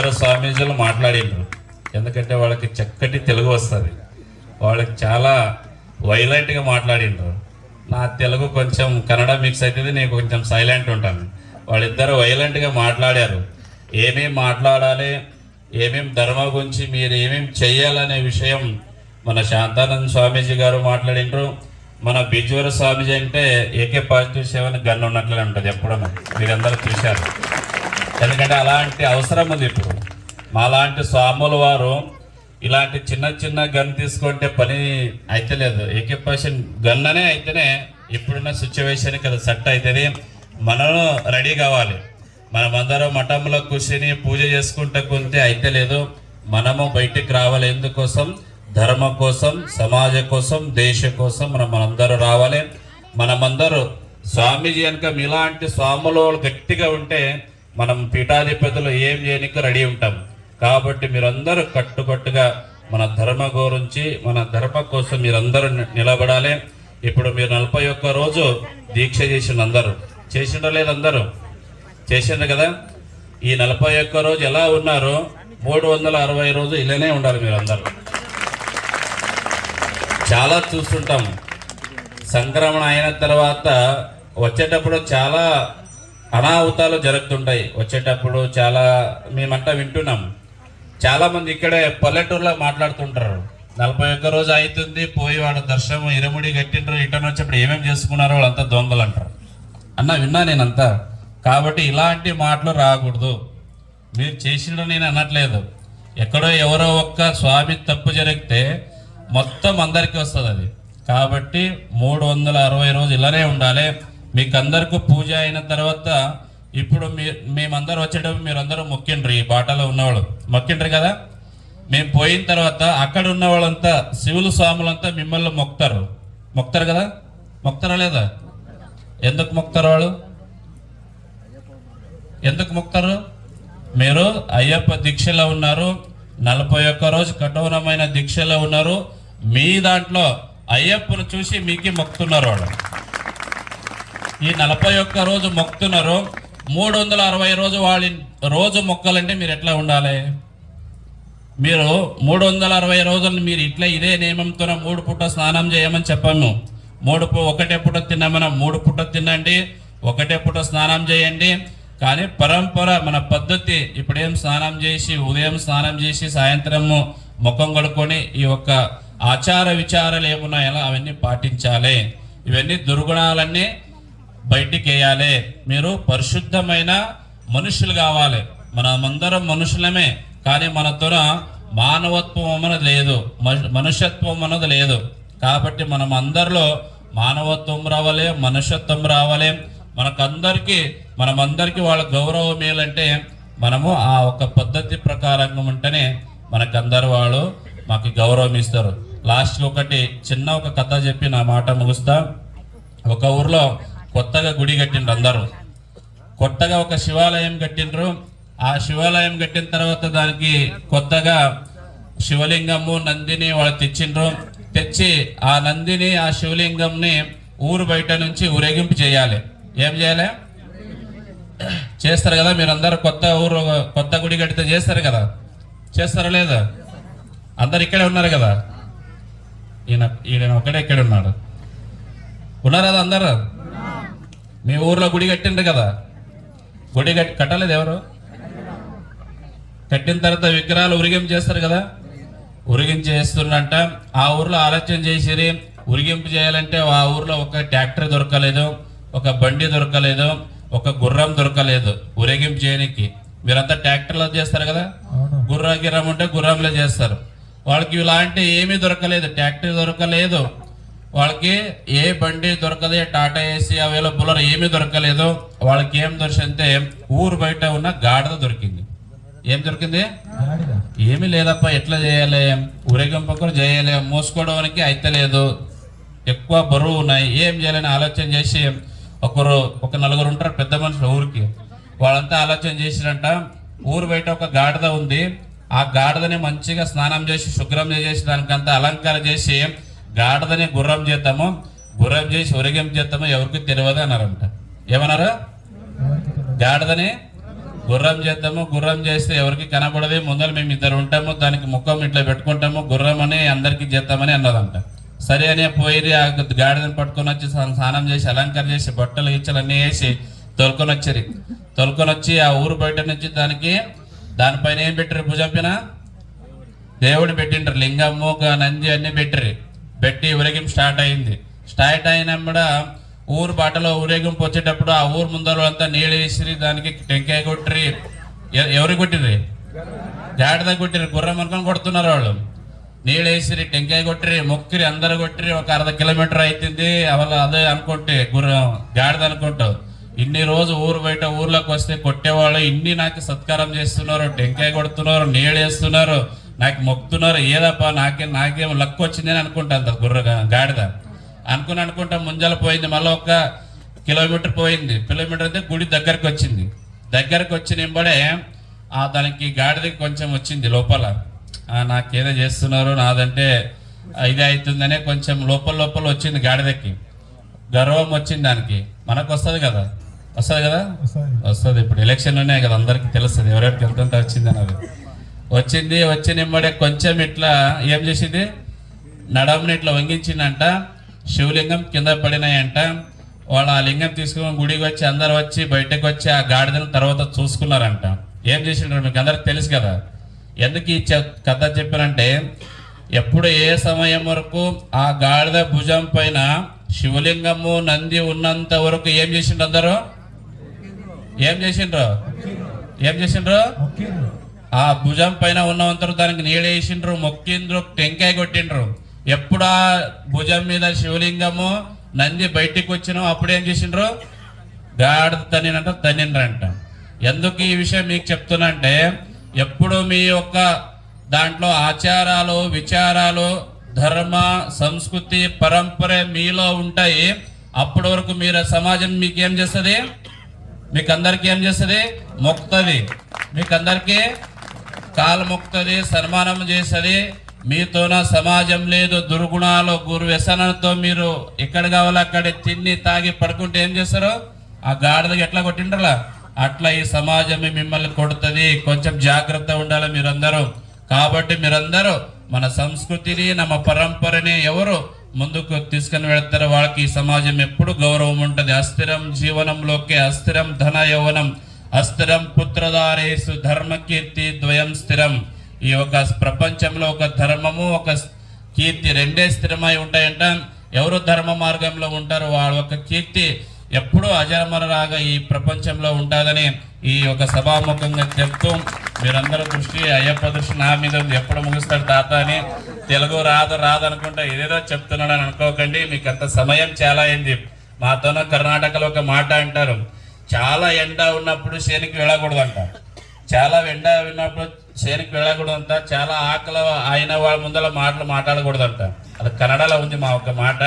ఇద్దరు స్వామీజీలు మాట్లాడిండ్రు ఎందుకంటే వాళ్ళకి చక్కటి తెలుగు వస్తుంది. వాళ్ళకి చాలా వైలెంట్గా మాట్లాడిండ్రు నా తెలుగు కొంచెం కన్నడ మిక్స్ అవుతుంది నేను కొంచెం సైలెంట్ ఉంటాను. వాళ్ళిద్దరు వైలెంట్గా మాట్లాడారు. ఏమేం మాట్లాడాలి ఏమేం ధర్మ గురించి మీరు ఏమేం చెయ్యాలనే విషయం మన శాంతానంద స్వామీజీ గారు మాట్లాడిండ్రు మన బిజ్వర స్వామీజీ అంటే ఏకే పాజిటివ్ సెవెన్ గన్ ఉన్నట్లే ఉంటుంది ఎప్పుడన్నా. మీరందరూ చూశారు. ఎందుకంటే అలాంటి అవసరం ఉంది ఇప్పుడు. మాలాంటి స్వాముల వారు ఇలాంటి చిన్న చిన్న గన్ తీసుకుంటే పని అయితే లేదు పర్సెంట్ గన్ అనే అయితేనే ఇప్పుడున్న సిచ్యువేషన్కి అది సెట్ అవుతుంది మనం రెడీ కావాలి. మనమందరం మఠంలో కూర్చొని పూజ చేసుకుంటా కొంతే అయితే లేదు మనము బయటికి రావాలి ఎందుకోసం? ధర్మ కోసం సమాజ కోసం దేశ కోసం మనం మనందరూ రావాలి. మనమందరూ స్వామీజీ కనుక మీలాంటి స్వాములు గట్టిగా ఉంటే మనం పీఠాధిపతులు ఏం చేయడానికి రెడీ ఉంటాం. కాబట్టి మీరందరూ కట్టుబట్టుగా మన ధర్మ గురించి మన ధర్మ కోసం మీరందరూ నిలబడాలి. ఇప్పుడు మీరు నలభై ఒక్క రోజు దీక్ష చేసిన అందరూ. చేసిండో లేదు అందరూ? చేసిండ్రు కదా? ఈ నలభై ఒక్క రోజు ఎలా ఉన్నారో మూడు వందల అరవై రోజు ఇలానే ఉండాలి మీరు అందరూ చాలా చూస్తుంటాం. సంక్రమణ అయిన తర్వాత వచ్చేటప్పుడు చాలా అనాಹುతాలు జరుగుతుంటాయి. వచ్చేటప్పుడు చాలా మేమంతా వింటున్నాం. చాలామంది ఇక్కడే పల్లెటూరులో మాట్లాడుతుంటారు. నలభై ఒక్క రోజు అవుతుంది పోయి వాడు దర్శనం ఇరముడి కట్టిండ్రు రిటర్న్ వచ్చినప్పుడు ఏమేమి చేసుకున్నారో వాళ్ళంతా దొంగలు అంటారు. అన్న విన్నా నేనంతా. కాబట్టి ఇలాంటి మాటలు రాకూడదు. మీరు చేసిన నేను అనట్లేదు. ఎక్కడో ఎవరో ఒక్క స్వామి తప్పు జరిగితే మొత్తం అందరికీ వస్తుంది అది కాబట్టి మూడు వందల అరవై రోజు ఇలానే ఉండాలి. మీకు అందరికీ పూజ అయిన తర్వాత ఇప్పుడు మీ మేమందరూ వచ్చేటప్పుడు మీరందరూ మొక్కిండ్రు ఈ బాటలో ఉన్నవాళ్ళు. మొక్కిండ్రు కదా? మేము పోయిన తర్వాత అక్కడ ఉన్న వాళ్ళంతా శివులు స్వాములంతా మిమ్మల్ని మొక్తారు. మొక్తారు కదా? మొక్తారా లేదా? ఎందుకు మొక్తారు వాళ్ళు? ఎందుకు మొక్తారు? మీరు అయ్యప్ప దీక్షలో ఉన్నారు నలభై ఒక్క రోజు కఠోరమైన దీక్షలో ఉన్నారు మీ దాంట్లో అయ్యప్పను చూసి మీకే మొక్కుతున్నారు వాళ్ళు. ఈ నలభై ఒక్క రోజు మొక్కుతున్నారు. మూడు వందల అరవై రోజు వాళ్ళ రోజు మొక్కలంటే మీరు ఎట్లా ఉండాలి? మీరు మూడు వందల అరవై రోజులు మీరు ఇట్లా ఇదే నియమంతో మూడు పూట స్నానం చేయమని చెప్పాము. మూడు ఒకటే పూట తిన్నామన మూడు పూట తినండి ఒకటే పూట స్నానం చేయండి. కానీ పరంపర మన పద్ధతి ఇప్పుడేం స్నానం చేసి ఉదయం స్నానం చేసి సాయంత్రము ముఖం కడుక్కొని ఈ యొక్క ఆచార విచారాలు ఏమున్నాయో అవన్నీ పాటించాలి. ఇవన్నీ దుర్గుణాలన్నీ బయటికి వేయాలి మీరు పరిశుద్ధమైన మనుషులు కావాలి. మనమందరం మనుషులమే కానీ మనతోన మానవత్వం అన్నది లేదు. మనుష్యత్వం అన్నది లేదు. కాబట్టి మనం అందరిలో మానవత్వం రావాలి మనుష్యత్వం రావాలి. మనకందరికీ మనమందరికీ వాళ్ళ గౌరవం ఏంటంటే మనము ఆ ఒక పద్ధతి ప్రకారంగా ఉంటేనే మనకందరు వాళ్ళు మాకు గౌరవం ఇస్తారు. లాస్ట్ ఒకటి చిన్న ఒక కథ చెప్పి నా మాట ముగుస్తా. ఒక ఊర్లో కొత్తగా గుడి కట్టిండ్రు అందరూ. కొత్తగా ఒక శివాలయం కట్టిండ్రు. ఆ శివాలయం కట్టిన తర్వాత దానికి కొత్తగా శివలింగము నందిని వాళ్ళు తెచ్చిండ్రు. తెచ్చి ఆ నందిని ఆ శివలింగంని ఊరు బయట నుంచి ఊరేగింపు చేయాలి. ఏం చేయాలి? చేస్తారు కదా మీరందరూ? కొత్త ఊరు కొత్త గుడి కడితే చేస్తారు కదా? చేస్తారా లేదా? అందరు ఇక్కడే ఉన్నారు కదా? ఈయన ఈయన ఒకడే ఇక్కడ ఉన్నాడు. ఉన్నారా కదా అందరు? మీ ఊర్లో గుడి కట్టిండ్రు కదా? గుడి కట్టి కట్టలేదు ఎవరు? కట్టిన తర్వాత విగ్రహాలు ఉరిగింపు చేస్తారు కదా? ఉరిగింపు చేస్తున్నంట ఆ ఊర్లో ఆలోచన చేసిరి. ఉరిగింపు చేయాలంటే ఆ ఊర్లో ఒక ట్రాక్టర్ దొరకలేదు ఒక బండి దొరకలేదు ఒక గుర్రం దొరకలేదు ఊరేగింపు చేయడానికి మీరంతా ట్రాక్టర్లో చేస్తారు కదా? గుర్ర గిర్రం ఉంటే గుర్రంలో చేస్తారు. వాళ్ళకి ఇలాంటి ఏమీ దొరకలేదు. ట్రాక్టర్ దొరకలేదు. వాళ్ళకి ఏ బండి దొరకదు టాటా ఏసీ అవేలో బుల్లర్ ఏమీ దొరకలేదు. వాళ్ళకి ఏం దొరికిందంటే ఊరు బయట ఉన్న గాడిద దొరికింది. ఏం దొరికింది? ఏమీ లేదప్ప ఎట్లా చేయాలి? ఊరేగింపు కూడా చేయాలి. మోసుకోవడానికి అయితలేదు ఎక్కువ బరువు ఉన్నాయి. ఏం చేయాలని ఆలోచన చేసి ఒకరు ఒక నలుగురు ఉంటారు పెద్ద మనుషులు ఊరికి. వాళ్ళంతా ఆలోచన చేసిరంట ఊరు బయట ఒక గాడిద ఉంది. ఆ గాడిదని మంచిగా స్నానం చేసి శుభ్రం చేసి దానికంతా అలంకారం చేసి గాడిదని గుర్రం చేద్దాము గుర్రం చేసి ఊరేగింపు చేద్దాము ఎవరికి తెలియదు అన్నారంట. ఏమన్నారు? గాడిదని గుర్రం చేద్దాము గుర్రం చేస్తే ఎవరికి కనబడదు ముందర మేము ఇద్దరు ఉంటాము దానికి ముఖం ఇట్లా పెట్టుకుంటాము గుర్రం అని అందరికి చేద్దామని అన్నదంట. సరే అని పోయి ఆ గాడిదని పట్టుకొని వచ్చి స్నానం చేసి అలంకారం చేసి బట్టలు ఇచ్చలు అన్నీ వేసి తొలుకొని వచ్చారు. తొలుకొని వచ్చి ఆ ఊరు బయట నుంచి దానికి దానిపైన ఏం పెట్టారు భుజంపిన దేవుడు పెట్టింటారు పెట్టిండ్రు లింగము నంది అన్ని పెట్టారు పెట్టి ఊరేగింపు స్టార్ట్ అయింది. స్టార్ట్ అయినా కూడా ఊరు బాటలో ఊరేగింపు వచ్చేటప్పుడు ఆ ఊరు ముందర అంతా నీళ్ళు వేసిరి దానికి టెంకాయ కొట్టిరి. ఎ- ఎవరు కొట్టిర్రి? గాడిద కొట్టిరి గుర్రం అనుకొని కొడుతున్నారు వాళ్ళు. నీళ్ళు వేసిరి టెంకాయ కొట్టిరి మొక్కిరి అందరు కొట్టిరి. ఒక అర్ధ కిలోమీటర్ అవుతుంది అవల అదే అనుకుంటే గుర్రం గాడిద అనుకుంటావు ఇన్ని రోజు ఊరు బయట ఊర్లోకి వస్తే కొట్టేవాళ్ళు ఇన్ని నాకు సత్కారం చేస్తున్నారు టెంకాయ కొడుతున్నారు నీళ్ళు వేస్తున్నారు. నాకు మొక్కుతున్నారు ఏదప్పా నాకే నాకేం లక్ వచ్చింది అని అనుకుంటాను గుర్ర గాడిద. అనుకుని అనుకుంటా ముంజల పోయింది మళ్ళీ ఒక కిలోమీటర్ పోయింది. కిలోమీటర్ అయితే గుడి దగ్గరకు వచ్చింది. దగ్గరకు వచ్చిన వెంబడే ఆ దానికి గాడిదకి కొంచెం వచ్చింది లోపల. నాకేదో చేస్తున్నారు నాదంటే ఇది అవుతుందనే కొంచెం లోపల లోపల వచ్చింది గాడిదకి. గర్వం వచ్చింది దానికి. మనకు వస్తుంది కదా? వస్తుంది కదా? వస్తుంది. ఇప్పుడు ఎలక్షన్ ఉన్నాయి కదా అందరికి తెలుస్తుంది ఎవరెవరికి ఎంత వచ్చింది అన్నది. వచ్చింది వచ్చి నిమ్మడే కొంచెం ఇట్లా ఏం చేసింది? నడమని ఇట్లా వంగించిందంట. శివలింగం కింద పడినాయంట. వాళ్ళు ఆ లింగం తీసుకుని గుడికి వచ్చి అందరు వచ్చి బయటకు వచ్చి ఆ గాడిదను తర్వాత చూసుకున్నారంట. ఏం చేసిండ్రు మీకు అందరికి తెలుసు కదా. ఎందుకు ఈ కథ చెప్పానంటే ఎప్పుడు ఏ సమయం వరకు ఆ గాడిద భుజం పైన శివలింగము నంది ఉన్నంత వరకు ఏం చేసిండ్రు అందరూ? ఏం చేసిండ్రు? ఏం చేసిండ్రు? ఆ భుజం పైన ఉన్నవంతరు దానికి నీడేసిండ్రు మొక్కిండ్రు టెంకాయ కొట్టిండ్రు. ఎప్పుడు ఆ భుజం మీద శివలింగము నంది బయటికి వచ్చినో అప్పుడు ఏం చేసిండ్రు? గాడిద తనినంట తనిండ్రంట ఎందుకు ఈ విషయం మీకు చెప్తున్నా అంటే ఎప్పుడు మీ యొక్క దాంట్లో ఆచారాలు విచారాలు ధర్మ సంస్కృతి పరంపర మీలో ఉంటాయి అప్పటి వరకు మీరు సమాజం మీకు ఏం చేస్తుంది? మీకు అందరికీ ఏం చేస్తుంది? మొక్తుంది. మీకు అందరికీ కాలు సన్మానం చేస్తుంది మీతోన సమాజం లేదు దుర్గుణాలు గురు వ్యసనంతో మీరు ఎక్కడ కావాలో అక్కడ తిని తాగి పడుకుంటే ఏం చేస్తారు? ఆ గాడిదకి ఎట్లా కొట్టిండ్రలా? అట్లా ఈ సమాజం మిమ్మల్ని కొడుతుంది. కొంచెం జాగ్రత్త ఉండాలి మీరందరూ. కాబట్టి మీరందరూ మన సంస్కృతిని మన పరంపరని ఎవరు ముందుకు తీసుకుని వెళ్తారో వాళ్ళకి ఈ సమాజం ఎప్పుడు గౌరవం ఉంటుంది. అస్థిరం జీవనంలోకి అస్థిరం ధన యౌవనం అస్థిరం పుత్రధారేసు ధర్మ కీర్తి ద్వయం స్థిరం. ఈ ఒక ప్రపంచంలో ఒక ధర్మము ఒక కీర్తి రెండే స్థిరమై ఉంటాయంట. ఎవరు ధర్మ మార్గంలో ఉంటారో వాళ్ళ యొక్క కీర్తి ఎప్పుడూ అజరమరరాగా ఈ ప్రపంచంలో ఉంటుందని ఈ ఒక సభాముఖంగా చెప్తూ మీరందరూ దృష్టి అయ్యప్ప దృష్టి నా మీద ఎప్పుడు ముగిస్తాడు తాత అని తెలుగు రాదు రాదు అనుకుంటా ఏదేదో చెప్తున్నాడు అని అనుకోకండి. మీకు అంత సమయం చాలా అయింది. మాతోన కర్ణాటకలో ఒక మాట అంటారు. చాలా ఎండ ఉన్నప్పుడు శేనికి వెళ్ళకూడదు అంట చాలా ఎండ ఉన్నప్పుడు శేనికి వెళ్ళకూడదు అంట చాలా ఆకలి అయిన వాళ్ళ ముందర మాటలు మాట్లాడకూడదు అంట అది కన్నడలో ఉంది మా ఒక మాట.